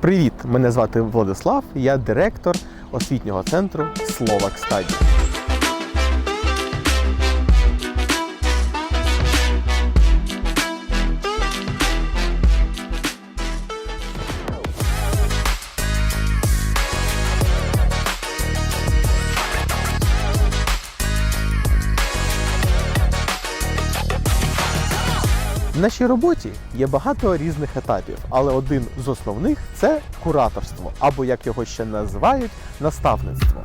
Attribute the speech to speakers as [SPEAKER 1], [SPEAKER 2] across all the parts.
[SPEAKER 1] Привіт! Мене звати Владислав, я директор освітнього центру Словак Стаді. Нашій роботі є багато різних етапів, але один з основних це кураторство, або як його ще називають, наставництво.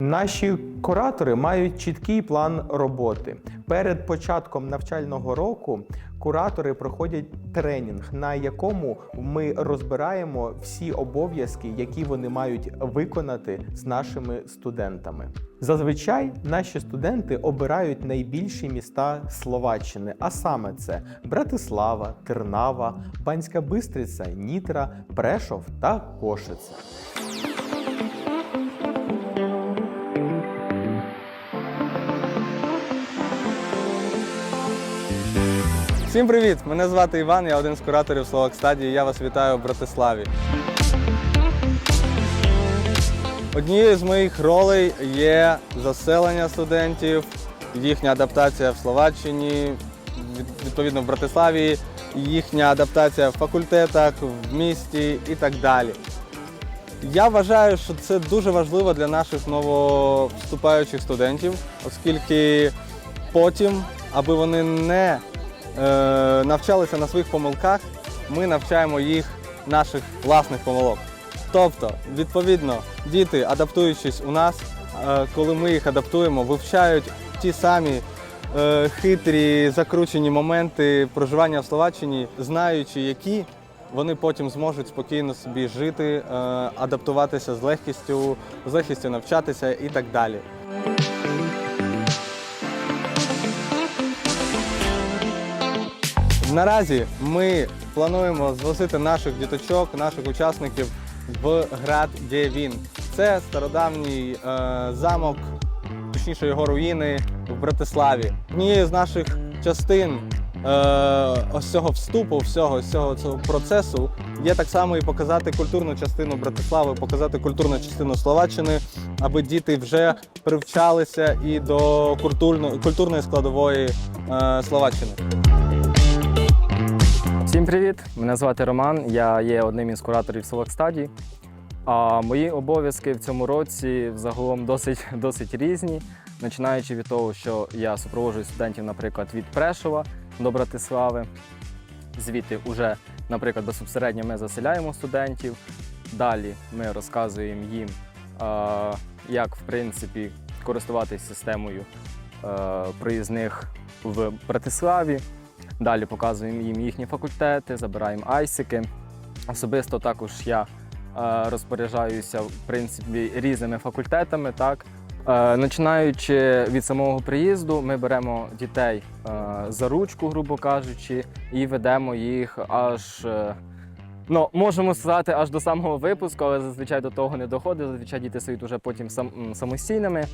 [SPEAKER 1] Наші куратори мають чіткий план роботи. Перед початком навчального року куратори проходять тренінг, на якому ми розбираємо всі обов'язки, які вони мають виконати з нашими студентами. Зазвичай наші студенти обирають найбільші міста Словаччини, а саме це Братислава, Тернава, Банська Бистриця, Нітра, Прешов та Кошице.
[SPEAKER 2] Всім привіт! Мене звати Іван, я один з кураторів Словак Стадії. Я вас вітаю в Братиславі. Однією з моїх ролей є заселення студентів, їхня адаптація в Словаччині, відповідно в Братиславі, їхня адаптація в факультетах, в місті і так далі. Я вважаю, що це дуже важливо для наших нововступаючих студентів, оскільки потім, аби вони не навчалися на своїх помилках, ми навчаємо їх наших власних помилок. Тобто, відповідно, діти, адаптуючись у нас, е, коли ми їх адаптуємо, вивчають ті самі е, хитрі, закручені моменти проживання в Словаччині, знаючи, які вони потім зможуть спокійно собі жити, е, адаптуватися з легкістю, з легкістю навчатися і так далі. Наразі ми плануємо звозити наших діточок, наших учасників в град Дєвін. Це стародавній е, замок, точніше його руїни в Братиславі. Однією з наших частин е, ось цього вступу, всього цього цього процесу є так само і показати культурну частину Братислави, показати культурну частину Словаччини, аби діти вже привчалися і до культурно, культурної складової е, Словаччини.
[SPEAKER 3] Всім привіт! Мене звати Роман. Я є одним із кураторів Словакстаді. А мої обов'язки в цьому році взагалом досить, досить різні, починаючи від того, що я супроводжую студентів, наприклад, від Прешова до Братислави. Звідти вже, наприклад, безпосередньо ми заселяємо студентів. Далі ми розказуємо їм, як в принципі користуватися системою е, проїзних в Братиславі. Далі показуємо їм їхні факультети, забираємо айсики. Особисто також я е, розпоряджаюся в принципі різними факультетами. Так. Е, починаючи від самого приїзду, ми беремо дітей е, за ручку, грубо кажучи, і ведемо їх аж. Ну, можемо сказати, аж до самого випуску, але зазвичай до того не доходить. Зазвичай діти стають уже потім сам, самостійними.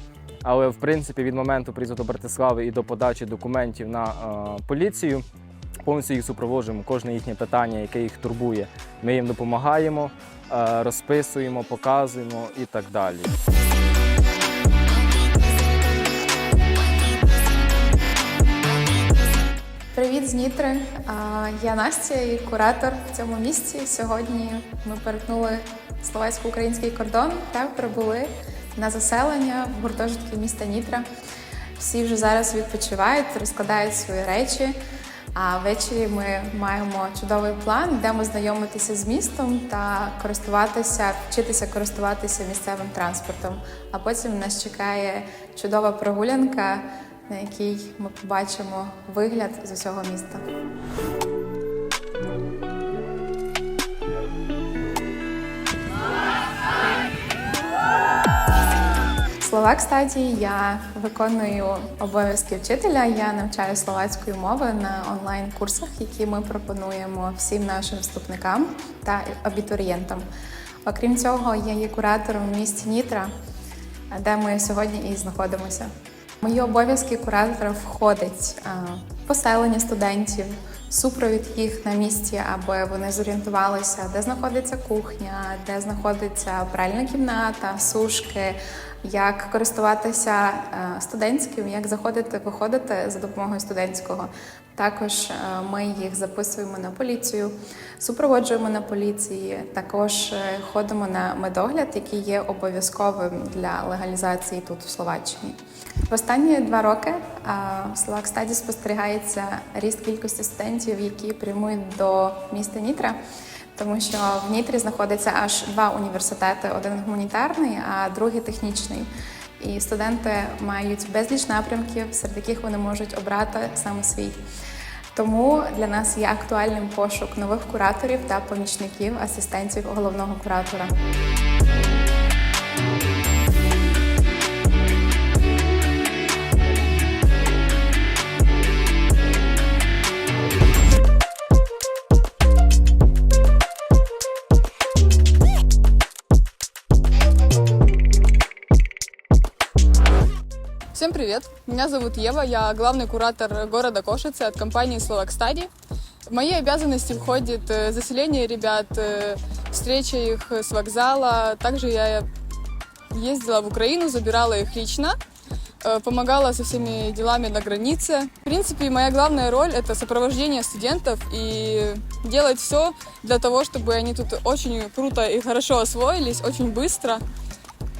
[SPEAKER 3] Але в принципі від моменту приїзду Братислави і до подачі документів на е, поліцію повністю їх супроводжуємо. Кожне їхнє питання, яке їх турбує, ми їм допомагаємо, е, розписуємо, показуємо і так далі.
[SPEAKER 4] З Нітри. Я Настя і куратор в цьому місці. Сьогодні ми перетнули словацько-український кордон та прибули на заселення в гуртожитки міста Нітра. Всі вже зараз відпочивають, розкладають свої речі. А ввечері ми маємо чудовий план, йдемо знайомитися з містом та користуватися, вчитися користуватися місцевим транспортом. А потім нас чекає чудова прогулянка, на якій ми побачимо вигляд з усього міста. Словак стадії я виконую обов'язки вчителя. Я навчаю словацької мови на онлайн-курсах, які ми пропонуємо всім нашим вступникам та абітурієнтам. Окрім цього, я є куратором в місті Нітра, де ми сьогодні і знаходимося. Мої обов'язки куратора входить а, поселення студентів, супровід їх на місці, аби вони зорієнтувалися, де знаходиться кухня, де знаходиться пральна кімната, сушки, як користуватися е, студентським, як заходити, виходити за допомогою студентського. Також е, ми їх записуємо на поліцію, супроводжуємо на поліції. Також е, ходимо на медогляд, який є обов'язковим для легалізації тут в Словаччині. В останні два роки в Словакстаді спостерігається ріст кількості студентів, які прямують до міста Нітра, тому що в Нітрі знаходиться аж два університети: один гуманітарний, а другий технічний. І студенти мають безліч напрямків, серед яких вони можуть обрати саме свій. Тому для нас є актуальним пошук нових кураторів та помічників, асистентів головного куратора.
[SPEAKER 5] Всем привет! Меня зовут Ева, я главный куратор города Кошицы от компании Slovak Study. В мои обязанности входит э, заселение ребят, э, встреча их с вокзала. Также я ездила в Украину, забирала их лично, э, помогала со всеми делами на границе. В принципе, моя главная роль — это сопровождение студентов и делать все для того, чтобы они тут очень круто и хорошо освоились, очень быстро.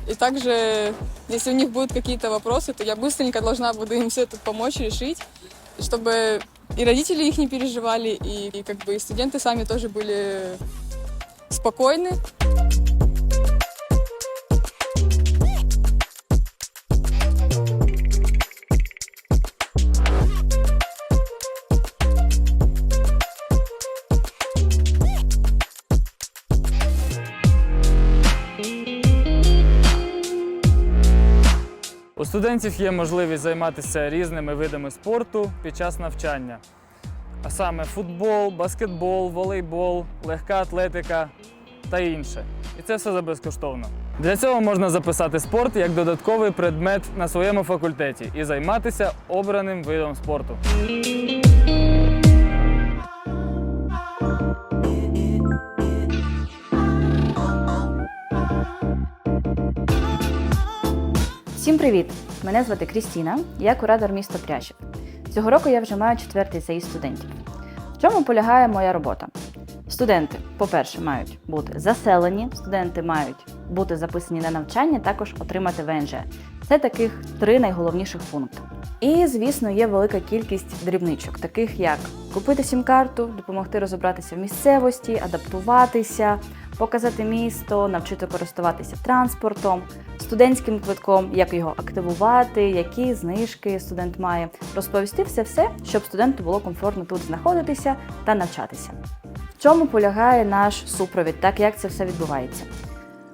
[SPEAKER 5] И также, если у них будут какие-то вопросы, то я быстренько должна буду им все это помочь решить, и чтобы и родители их не переживали, и, и как бы и студенты сами тоже были спокойны.
[SPEAKER 6] У студентів є можливість займатися різними видами спорту під час навчання. А саме футбол, баскетбол, волейбол, легка атлетика та інше. І це все за безкоштовно. Для цього можна записати спорт як додатковий предмет на своєму факультеті і займатися обраним видом спорту.
[SPEAKER 7] Всім привіт! Мене звати Крістіна, я куратор міста Прящів. Цього року я вже маю четвертий заїзд студентів. В чому полягає моя робота? Студенти, по-перше, мають бути заселені, студенти мають бути записані на навчання, також отримати ВНЖ. Це таких три найголовніших пункти. І, звісно, є велика кількість дрібничок, таких як купити сім-карту, допомогти розібратися в місцевості, адаптуватися, показати місто, навчити користуватися транспортом, студентським квитком, як його активувати, які знижки студент має, розповісти все все, щоб студенту було комфортно тут знаходитися та навчатися. В чому полягає наш супровід, так як це все відбувається?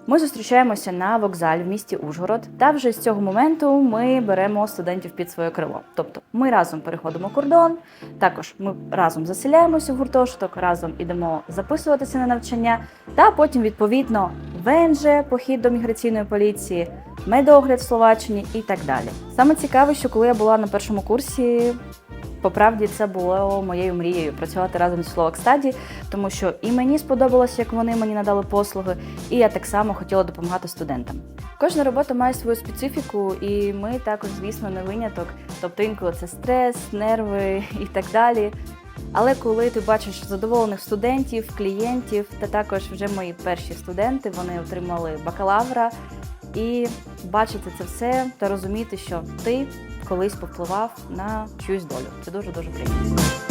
[SPEAKER 7] Ми зустрічаємося на вокзалі в місті Ужгород, та вже з цього моменту ми беремо студентів під своє крило. Тобто ми разом переходимо кордон, також ми разом заселяємося в гуртожиток, разом ідемо записуватися на навчання, та потім відповідно ВНЖ, похід до міграційної поліції, медогляд в Словаччині і так далі. Саме цікаве, що коли я була на першому курсі. По правді це було моєю мрією працювати разом зі Slovak Study, тому що і мені сподобалося, як вони мені надали послуги, і я так само хотіла допомагати студентам. Кожна робота має свою специфіку, і ми також, звісно, не виняток. Тобто інколи це стрес, нерви і так далі. Але коли ти бачиш задоволених студентів, клієнтів, та також вже мої перші студенти, вони отримали бакалавра, і бачити це все та розуміти, що ти колись повпливав на чиюсь долю. Це дуже дуже приємно.